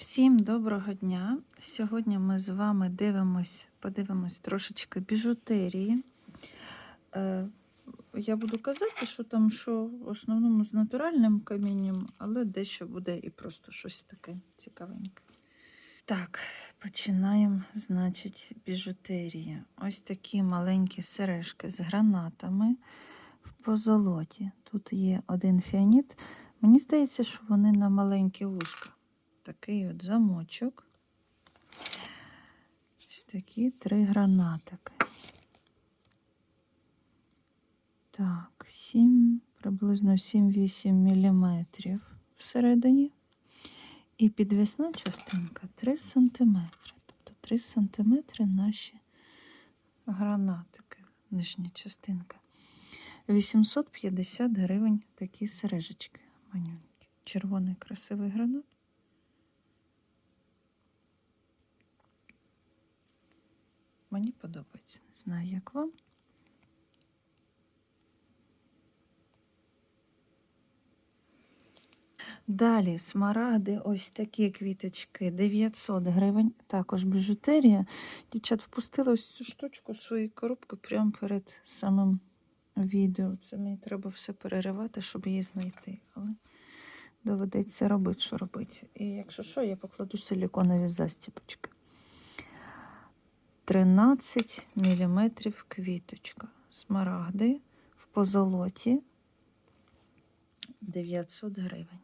Всім доброго дня! Сьогодні ми з вами дивимось, подивимось трошечки біжутерії. Е, я буду казати, що там що в основному з натуральним камінням, але дещо буде і просто щось таке цікавеньке. Так, починаємо, значить, біжутерія. Ось такі маленькі сережки з гранатами в позолоті. Тут є один фіаніт. Мені здається, що вони на маленькі вушка. Такий от замочок. Ось такі три гранатики. Так, 7, приблизно 7-8 мм всередині. І підвісна частинка 3 см. Тобто 3 см наші гранатики, нижня частинка. 850 гривень такі сережечки манюнькі. Червоний красивий гранат. Мені подобається. Не знаю, як вам. Далі смарагди, ось такі квіточки, 900 гривень, також біжутерія. Дівчат впустили ось цю штучку в свої коробки прямо перед самим відео. Це мені треба все переривати, щоб її знайти. Але доведеться робити, що робити. І якщо що, я покладу силіконові застіпочки. 13 мм квіточка. Смарагди в позолоті 900 гривень.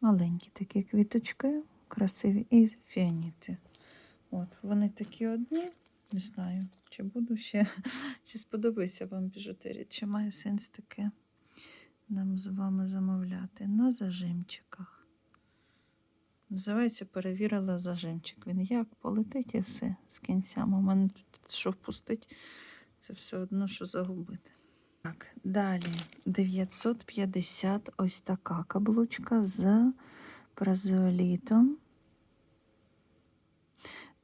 Маленькі такі квіточки, красиві і фіаніти. От, вони такі одні. Не знаю, чи буду ще, чи сподобається вам біжутерія, чи має сенс таке нам з вами замовляти на зажимчиках. Називається перевірила зажимчик. Він як полетить і все з мене тут що впустить, це все одно, що загубити. Так, далі 950 ось така каблучка з празеолітом.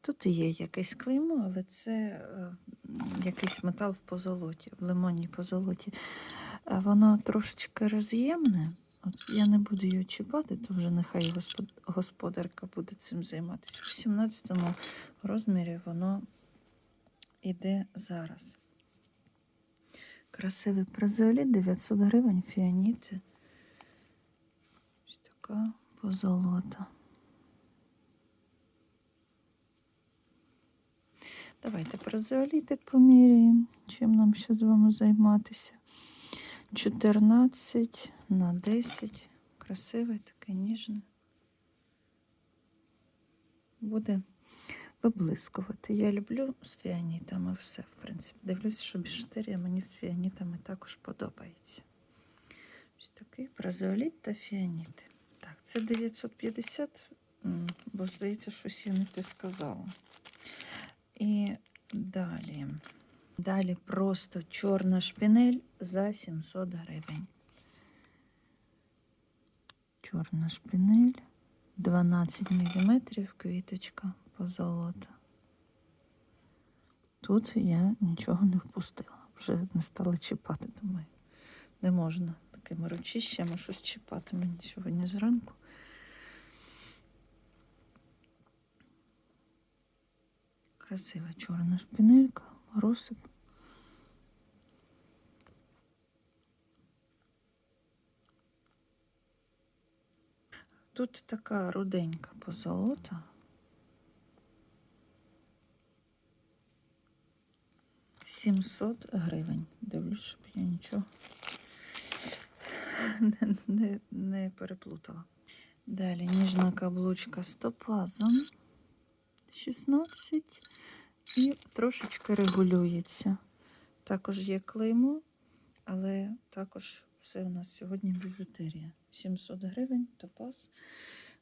Тут є якесь клеймо, але це е, якийсь метал в позолоті, в лимонній позолоті. Е, Воно трошечки роз'ємне. От я не буду її чіпати, то вже нехай господарка буде цим займатися. В 17 розмірі воно іде зараз. Красивий празеоліт, 900 гривень, фіаніти. Ось така позолота. Давайте празеолітик поміряємо, чим нам ще з вами займатися. 14 на 10. Красивий, таке ніжне. Буде виблискувати. Я люблю з фіанітами все, в принципі. Дивлюся, що біжутерія мені з фіанітами також подобається. Ось такий празеоліт та фіаніти. Так, це 950, бо здається, щось я те сказала. І далі. Далі просто чорна шпінель за 700 гривень. Чорна шпінель, 12 мм, квіточка позолота. Тут я нічого не впустила. Вже не стала чіпати, думаю. Не можна такими ручищами щось чіпати мені сьогодні зранку. Красива чорна шпінелька, розсип. Тут така руденька позолота. Сімсот гривень. Дивлюсь, щоб я нічого не, не, не переплутала. Далі ніжна каблучка з топазом. 16 і трошечки регулюється. Також є клеймо, але також все у нас сьогодні біжутерія. 700 гривень, топаз.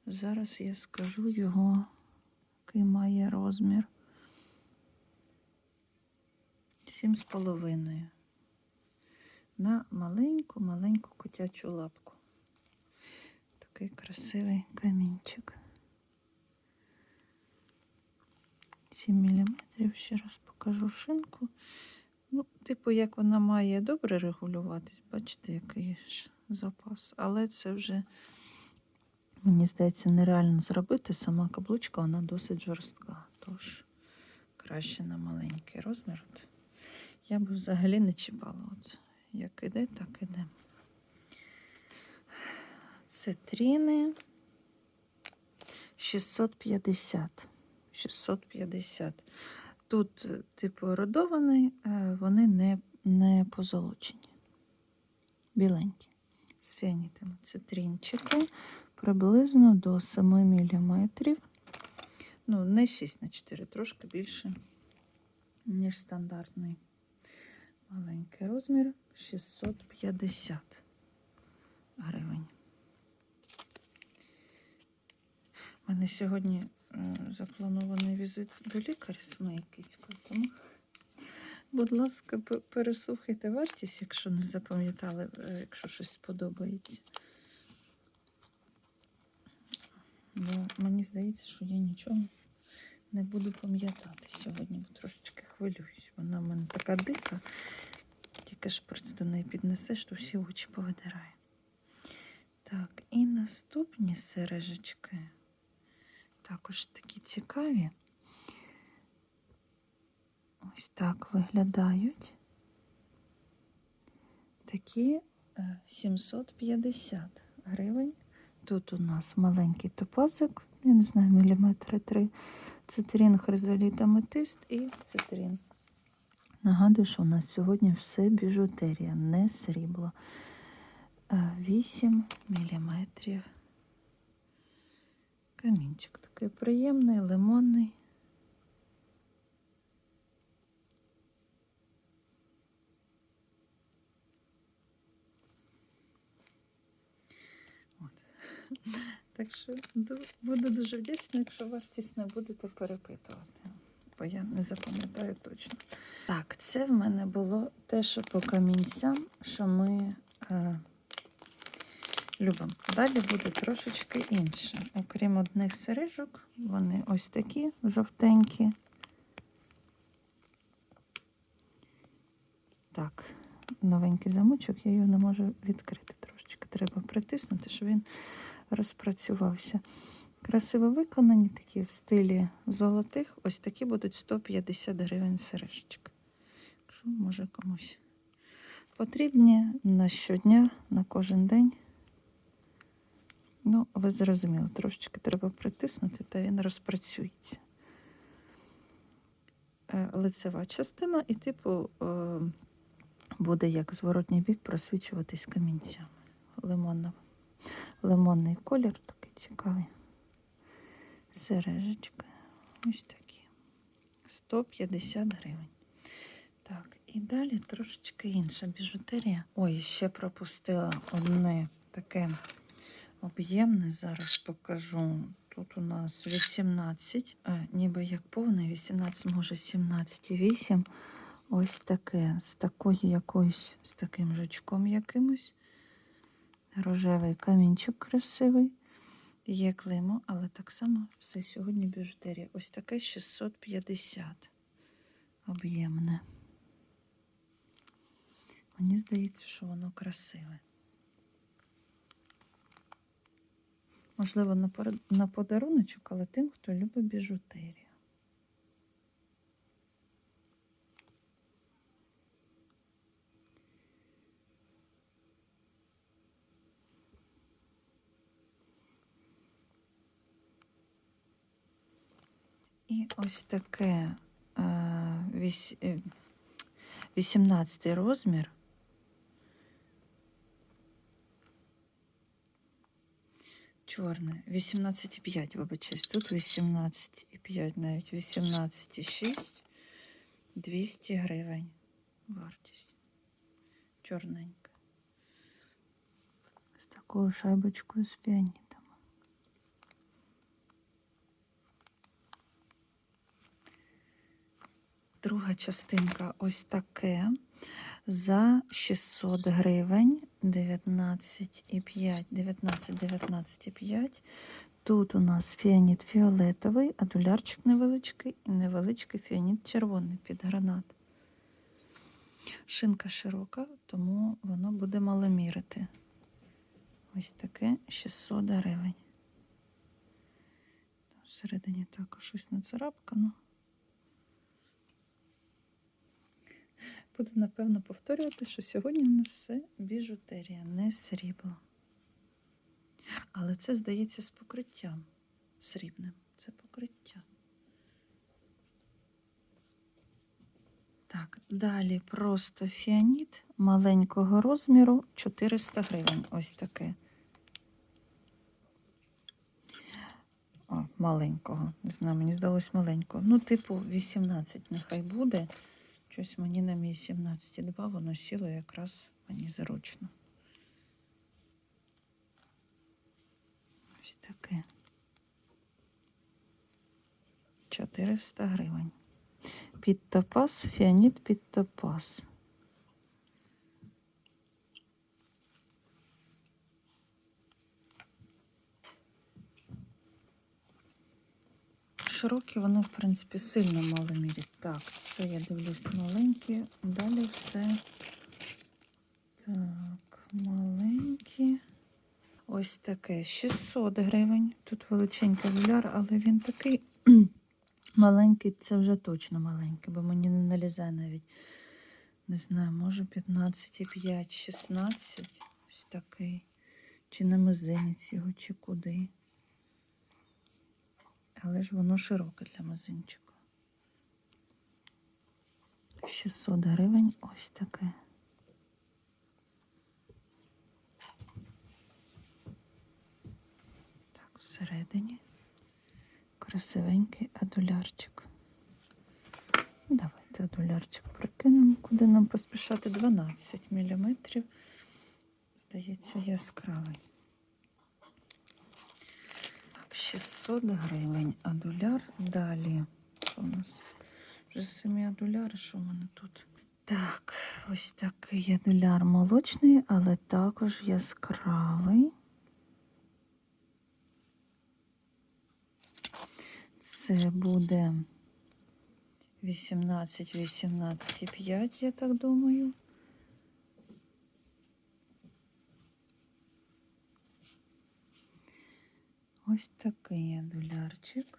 Зараз я скажу його, який має розмір. 7,5 на маленьку-маленьку котячу лапку. Такий красивий камінчик. 7 мм. Ще раз покажу шинку. Ну, типу, як вона має добре регулюватись, бачите, який ж запас. Але це вже Мені здається, нереально зробити. Сама каблучка вона досить жорстка. Тож краще на маленький розмір. Я б взагалі не чіпала. От як іде, так іде. Цитріни 650. 650. Тут, е, типу, родований, е, вони не, не позолочені. Біленькі. З фіанітами. Цитринчики приблизно до 7 мм. Ну, не 6 на 4, трошки більше, ніж стандартний маленький розмір 650 гривень. У мене сьогодні запланований візит до лікаря з моєю кицькою, тому, будь ласка, переслухайте вартість, якщо не запам'ятали, е, якщо щось сподобається. Бо мені здається, що я нічого не буду пам'ятати сьогодні, бо трошечки хвилююсь. Вона в мене така дика, тільки шприц до неї піднесеш, то всі очі повидирає. Так, і наступні сережечки також такі цікаві. Ось так виглядають. Такі е, 750 гривень. Тут у нас маленький топазик, я не знаю, міліметри три. Цитрин, хризоліт, аметист і цитрин. Нагадую, що у нас сьогодні все біжутерія, не срібло. Е, 8 міліметрів. Камінчик такий приємний, лимонний. Так що буду дуже вдячна, якщо вартість не будете перепитувати, бо я не запам'ятаю точно. Так, це в мене було те, що по камінцям, що ми е, любимо. Далі буде трошечки інше. Окрім одних сережок, вони ось такі жовтенькі. Так, новенький замочок, я його не можу відкрити. Трошечки треба притиснути, щоб він розпрацювався. Красиво виконані такі в стилі золотих. Ось такі будуть 150 гривень сережечки. Якщо може комусь потрібні на щодня, на кожен день. Ну, ви зрозуміли, трошечки треба притиснути, та він розпрацюється. Е, Лицева частина, і, типу, е, буде як зворотній бік просвічуватись камінцями. Лимонна, лимонний колір такий цікавий. Сережечка. Ось такі. 150 гривень. Так, і далі трошечки інша біжутерія. Ой, ще пропустила одне таке об'ємне. Зараз покажу. Тут у нас 18, а, ніби як повне, 18, може 17,8. Ось таке, з такою якоюсь, з таким жучком якимось. Рожевий камінчик красивий. Є клеймо, але так само все сьогодні біжутерія. Ось таке 650 об'ємне. Мені здається, що воно красиве. Можливо, на, подаруночок, але тим, хто любить біжутерію. І ось таке е, вісь- е, 18 розмір. Чорне, 18,5, вибачаюсь. Тут 18,5, навіть 18,6, 200 гривень вартість. Чорненька. З такою шайбочкою з піанітами. Друга частинка ось таке. За 600 гривень 19,5, 19, 19,5. Тут у нас фіаніт фіолетовий, адулярчик невеличкий і невеличкий фіаніт червоний під гранат. Шинка широка, тому воно буде маломірити. Ось таке 600 гривень. всередині також щось нацарапкано. Буду, напевно, повторювати, що сьогодні у нас все біжутерія, не срібло. Але це, здається, з покриттям срібним. Це покриття. Так, далі просто фіаніт маленького розміру 400 гривень. Ось таке. О, маленького. Не знаю, мені здалось маленького. Ну, типу, 18 нехай буде. Щось мені на мій 17,2 воно сіло якраз мені зручно. Ось таке. 400 гривень. Під топас, фіаніт під Широкі вони, в принципі, сильно мало мірять. Так, це я дивлюсь маленькі. Далі все. Так, маленькі. Ось таке 600 гривень. Тут величенький вуляр, але він такий маленький, це вже точно маленький, бо мені не налізає навіть. Не знаю, може 15,5, 16. Ось такий. Чи на мизинець його, чи куди. Але ж воно широке для мизинчика. 600 гривень ось таке. Так, всередині красивенький адулярчик. Давайте адулярчик прикинемо, куди нам поспішати 12 мм. Здається, яскравий. Так, 600 гривень адуляр. Далі. Що у нас? Вже самі адуляри, що в мене тут? Так, ось такий адуляр молочний, але також яскравий. Це буде 18, 18,5, я так думаю. Ось такий адулярчик.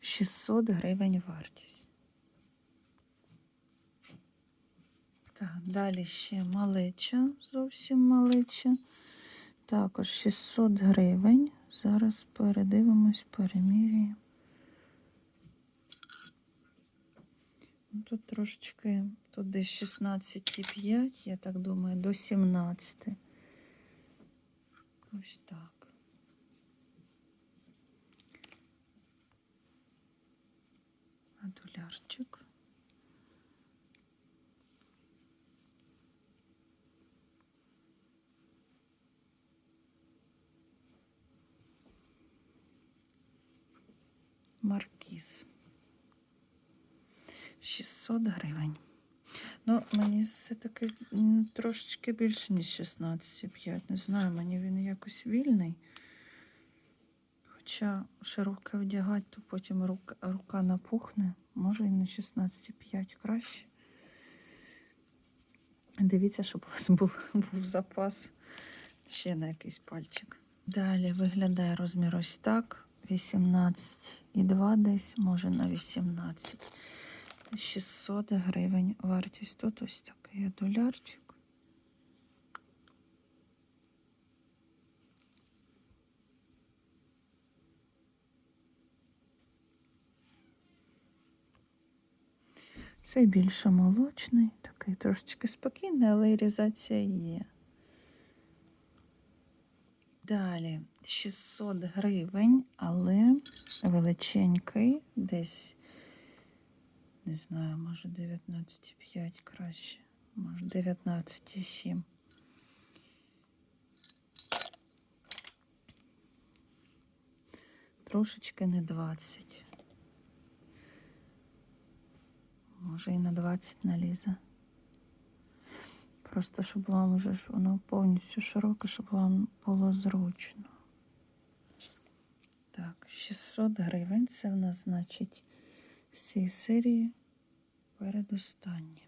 Шістсот гривень вартість. Так, далі ще малеча, зовсім малеча. Також 600 гривень. Зараз передивимось, перемірюємо. Ну, Тут трошечки, тут десь 16,5, я так думаю, до 17. Ось так. Адулярчик. Маркіз. 600 гривень. Ну, мені все-таки трошечки більше, ніж 16,5. Не знаю, мені він якось вільний. Хоча широке вдягати, то потім рука, рука напухне. Може і на 16,5 краще. Дивіться, щоб у вас був, був запас ще на якийсь пальчик. Далі виглядає розмір ось так. 18,2 десь, може на 18. 600 гривень вартість. Тут ось такий долярчик. Цей більше молочний, такий трошечки спокійний, але і різація є. Далі 600 гривень, але величенький, десь, не знаю, може 19,5 краще, може 19,7. Трошечки не 20. Може і на 20 налізе. Просто щоб вам вже ж воно повністю широке, щоб вам було зручно. Так, 600 гривень. Це в нас, значить, з цієї серії передостаннє.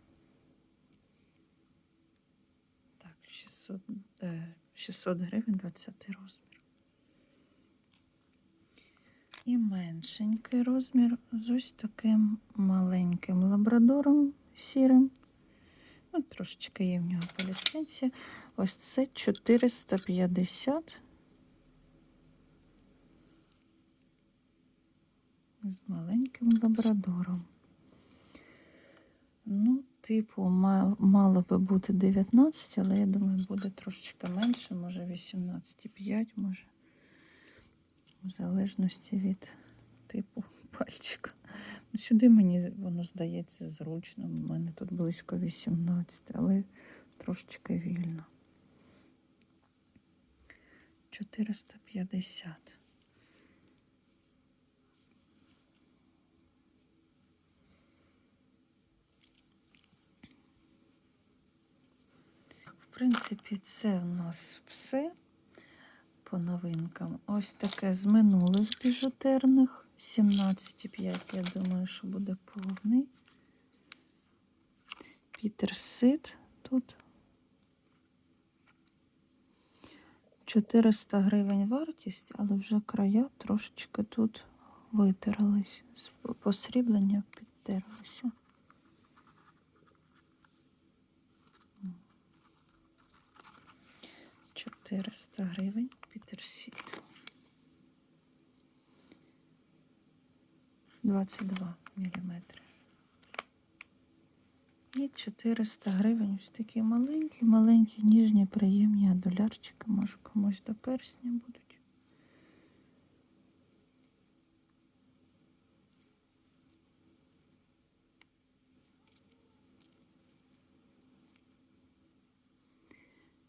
Так, 600, е, 600 гривень 20 розмір. І меншенький розмір з ось таким маленьким лабрадором сірим. Ну, трошечки є в нього палістинці. Ось це 450. З маленьким лабрадором. Ну, типу, мало би бути 19, але я думаю, буде трошечки менше, може 18,5, може. В залежності від типу пальчика. Ну, сюди мені воно здається зручно. У мене тут близько 18, але трошечки вільно. 450. В принципі, це у нас все по новинкам. Ось таке з минулих біжутерних. 17,5, я думаю, що буде повний. Пітер Сид тут. 400 гривень вартість, але вже края трошечки тут витерлись. Посріблення підтерлися. Чотириста гривень Пітерсіт. 22 міліметри. І 400 гривень. Ось такі маленькі, маленькі, ніжні, приємні адулярчики. Може комусь до персня будуть.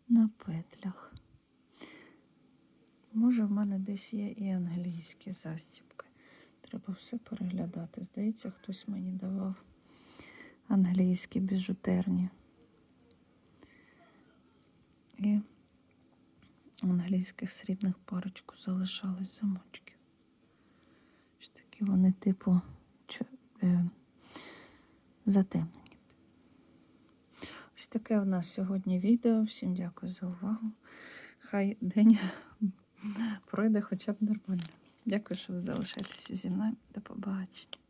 На петлях. Може, в мене десь є і англійські застібки. Треба все переглядати. Здається, хтось мені давав англійські біжутерні. І англійських срібних парочку залишались замочки. Ось такі вони, типу, чо- е, затемнені. Ось таке у нас сьогодні відео. Всім дякую за увагу. Хай день пройде хоча б нормально. Дякую, що ви залишаєтеся зі мною. До побачення.